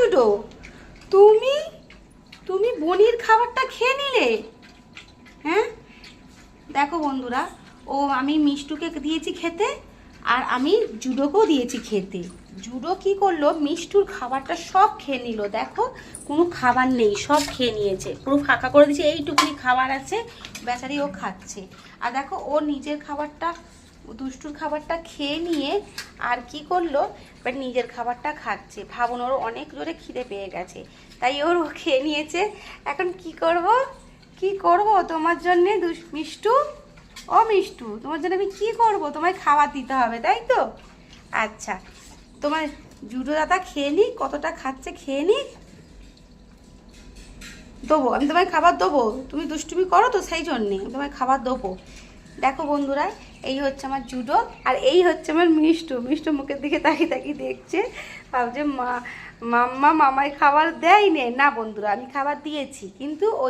Judo তুমি তুমি বনির খাবারটা খেয়ে নিলে। হ্যাঁ? দেখো বন্ধুরা, ও আমি মিষ্টুকে দিয়েছি খেতে, আর আমি জুডোকেও দিয়েছি খেতে। জুডো কি করল? মিষ্টুর খাবারটা সব খেয়ে নিল। দেখো, কোনো খাবার নেই, সব খেয়ে নিয়েছে। পুরো ফাঁকা করে দিয়েছে, এইটুকুনি খাবার আছে, বেচারি ও খাচ্ছে। আর দেখো, ও নিজের খাবারটা দুষ্টুর খাবারটা খেয়ে নিয়ে আর কি করল? এবার নিজের খাবারটা খাচ্ছে। ভাবুন, ওর অনেক জোরে খিদে পেয়ে গেছে। তাই ওর ও খেয়ে নিয়েছে। এখন কি করব? কি করব তোমার জন্যে মিষ্টু? ও মিষ্টু, তোমার জন্য আমি কি করব? তোমায় খাবার দিতে হবে, তাই তো? আচ্ছা তোমার জুডো দাদা খেয়ে নি কতটা খাচ্ছে খেয়ে নি দেবো, আমি তোমায় খাবার দেবো। তুমি দুষ্টুমি করো তো, সেই জন্যে তোমায় খাবার দেবো। দেখো বন্ধুরা, এই হচ্ছে আমার জুডো আর এই হচ্ছে আমার মিষ্টু। মিষ্টু মুখের দিকে তাকিয়ে তাকি দেখছে ভাবছে মা মাম্মা, মামাই খাবার দেয় নে না বন্ধুরা, আমি খাবার দিয়েছি, কিন্তু ওই